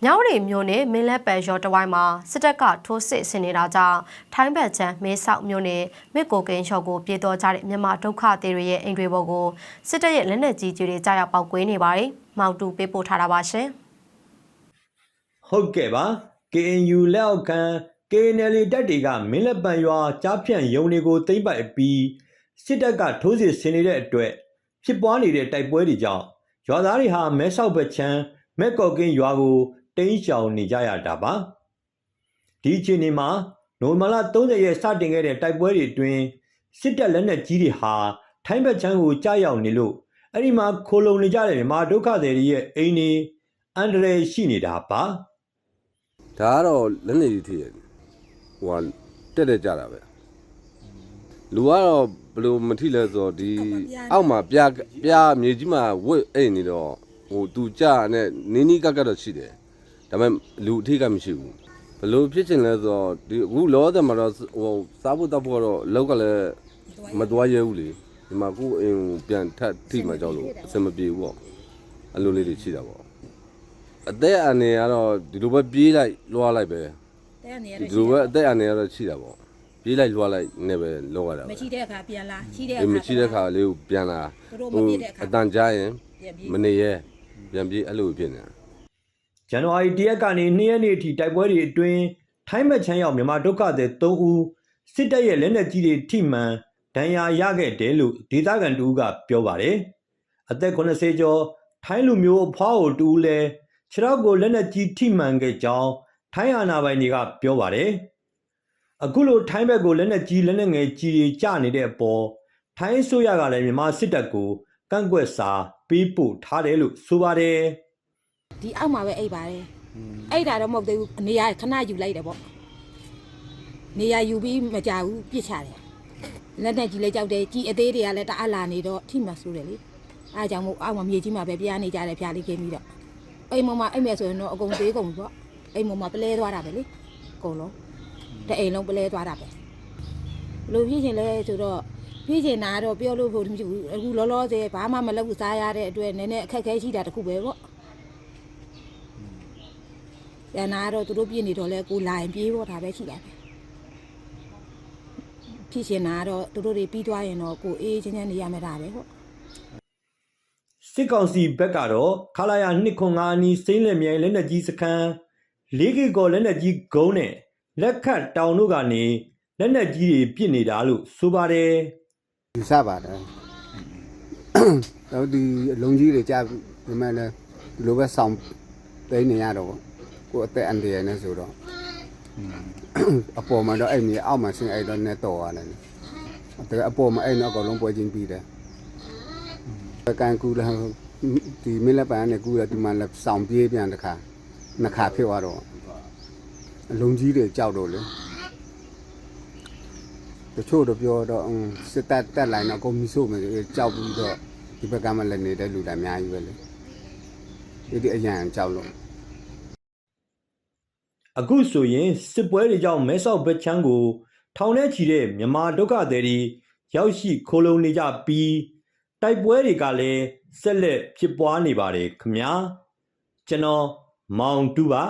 ။မြောက်ရီမြို့နယ်မင်းလက်ပံရော်တဝိုင်းမှာစစ်တပ်ကထိုးစစ်ဆင်နေတာကြောင့်ထိုင်းဘက်ချမ်းမဲဆောက်မြို့နယ်မြစ်ကိုကင်းချော်ကိုပြေးတော်ကြတဲ့မြန်မာဒုက္ခသည်တွေရဲ့အိမ်တွေပေါ်ကိုစစ်တပ်ရဲ့လက်နက်ကြီးကြီးတွေကြားရောက်ပောက်ကွေးနေပါတယ်။မောင်တူပေးပို့ထားတာပါရှင်။ဟုတ်ကဲ့ပါ KNU လက်အောက်ခံ KNL တပ်တွေကမင်းလက်ပံရွာကြားဖြန့်ရုံတွေကိုသိမ့်ပိုက်ပြီးစစ်တပ်ကထိုးစစ်ဆင်နေတဲ့အတွက်ဖြစ်ပွားနေတဲ့တိုက်ပွဲတွေကြောင့်ရွာသားတွေဟာမဲဆောက်ဘက်ချမ်းမက်ကော်ကင်းရွာကို တိမ်းရှောင်နေကြရတာပါဒီအချိန်မှာနိုဝင်ဘာလ30ရက်စတင်ခဲ့တဲ့တိုက်ပွဲတွေအတွင်းစစ်တပ်လက်နက်ကြီးတွေဟာထိုင်းဘက်ချမ်းကိုကြားရောက်နေလို့အဲ့ဒီမှာခိုလုံနေကြတဲ့မြန်မာဒုက္ခသည်တွေရဲ့အိမ်တွေအန္တရာယ်ရှိနေတာပါဒါကတော့လက်နေကြီးထိရတယ်ဟိုကတက်တက်ကြတာပဲလူကတော့ဘယ်လိုမထိလဲဆိုတော့ဒီအောက်မှာပြားပြားမြေကြီးမှာဝစ်အိတ်နေတော့ဟိုသူကြနဲ့နင်းနီးကက်ကက်တော့ရှိတယ် ဒါပေမဲ့လူအထိကမရှိဘူးဘယ်လိုဖြစ်ချင်လဲဆိုတော့ဒီအခုလောဆယ်မှာတော့ဟိုစားဖို့တောက်ဖို့ကတော့အလောက်ကလည်းမသွားရဲဘူးလေဒီမှာကိုယ်အိမ်ကိုပြန်ထပ်ထိမှကြောက်လို့အဆင်မပြေဘူးပေါ့အဲ့လိုလေးတွေရှိတာပေါ့အသက်အန္တရာယ်ကတော့ဒီလိုပဲပြေးလိုက်လွှားလိုက်ပဲတဲ့အနေရဒီတော့လိုပဲအသက်အန္တရာယ်ကတော့ရှိတာပေါ့ပြေးလိုက်လွှားလိုက်နေပဲလောက်ရတာမပဲချိတဲ့အခါပြန်လာချိတဲ့အခါအေးမရှိတဲ့ခါလေးကိုပြန်လာသူတို့မပြည့်တဲ့အခါအတန်ကြားရင်ပြန်ပြေးမနေရဲပြန်ပြေးအဲ့လိုဖြစ်နေတာ ဇန်နဝါရီ၁ရက်ကနေ2ရက်နေ့အထိတိုက်ပွဲတွေအတွင်းထိုင်းမက်ချမ်းရောက်မြန်မာဒုက္ခသည်3ဦးစစ်တပ်ရဲ့လက်နက်ကြီးတွေထိမှန်ဒဏ်ရာရခဲ့တယ်လို့ဒေသခံတူကပြောပါတယ်။အသက်80ကျော်ထိုင်းလူမျိုးအဖွားကိုတူလဲခြေထောက်ကိုလက်နက်ကြီးထိမှန်ခဲ့ကြောင်းထိုင်းအာဏာပိုင်တွေကပြောပါတယ်။အခုလိုထိုင်းဘက်ကိုလက်နက်ကြီးလက်နက်ငယ်ကြီးတွေကျနေတဲ့အပေါ်ထိုင်းအစိုးရကလည်းမြန်မာစစ်တပ်ကိုကန့်ကွက်စာပေးပို့ထားတယ်လို့ဆိုပါတယ်။ ဒီအောက်မှာပဲအိတ်ပါတယ်အိတ်တာတော့မဟုတ်သေးဘူးနေရာခဏယူလိုက်တယ်ပေါ့နေရာယူပြီးမကြဘူးပြစ်ချတယ်လက်နဲ့ကြီးလဲကြောက်တယ်ကြီးအသေးတွေကလည်းတအားလာနေတော့ထိမှဆိုးတယ်လေအားကြောင့်မို့အောက်မှာမြေကြီးမှာပဲပြားနေကြတယ်ဖျားလေးခင်းပြီးတော့အိမ်မမအိမ်မဲ့ဆိုရင်တော့အကုန်သေးကုန်ပြီပေါ့အိမ်မမပလဲသွားတာပဲလေအကုန်လုံးတအိမ်လုံးပလဲသွားတာပဲဘလို့ဖြစ်ရှင်လဲဆိုတော့ဖြစ်ရှင်တာကတော့ပြောလို့ဖို့မရှိဘူးအခုလောလောဆယ်ဘာမှမလုပ်ဘူးစားရတဲ့အတွက်နည်းနည်းအခက်အခဲရှိတာတခုပဲပေါ့။ ကျန်တာကတော့သူတို့ပြည့်နေတော့လဲကိုလာရင်ပြေးဖို့ဒါပဲရှိတာပဲ။ဖြစ်ရှင်တာကတော့သူတို့တွေပြီးသွားရင်တော့ကိုအေးချင်းချင်းနေရမှာဒါပဲပေါ့စစ်ကောင်စီဘက်ကတော့ခလာယာ205အနီးစိမ့်လက်မြိုင်လက်နက်ကြီးစခန်း၄ကီကောလက်နက်ကြီးဂုံးနဲ့လက်ခတ်တောင်တို့ကနေလက်နက်ကြီးတွေပစ်နေတာလို့ဆိုပါတယ်ယူဆပါတယ်တော့ဒီအလုံးကြီးတွေကြာဒီမဲ့လဲဒီလိုပဲဆောင်သိနေရတော့ပေါ့ ကိုယ်အသက်အန္တရာယ်နဲ့ဆိုတော့အပေါ်မှာတော့အဲ့မြေအောက်မှာဆင်းအဲ့တော့နဲ့တော်ရတယ်တဲ့အပေါ်မှာအဲ့တော့အကောင်လုံးပွဲချင်းပြီးတယ်ကန်ကူလာဒီမင်းလက်ပံနဲ့ကူရဒီမှာလဲဆောင်ပြေးပြန်တခါနှစ်ခါဖြစ်သွားတော့အလုံးကြီးတွေကြောက်တော့လေတချို့တော့ပြောတော့အင်းစစ်တပ်တက်လိုက်တော့အကုန်မီးဆို့မယ်ကြောက်ပြီးတော့ဒီဘက်ကမှလည်းနေတဲ့လူတွေအများကြီးပဲလေဒီဒီအရန်ကြောက်လို့ အခုဆိုရင်စစ်ပွဲတွေကြောင့်မဲဆောက်ဘက်ချမ်းကို ထောင်ထဲချီတဲ့မြန်မာဒုက္ခသည်တွေရောက်ရှိခိုးလုံနေကြပြီးတိုက်ပွဲတွေကလည်းဆက်လက်ဖြစ်ပွားနေပါတယ်ခင်ဗျာကျွန်တော်မောင်တူပါ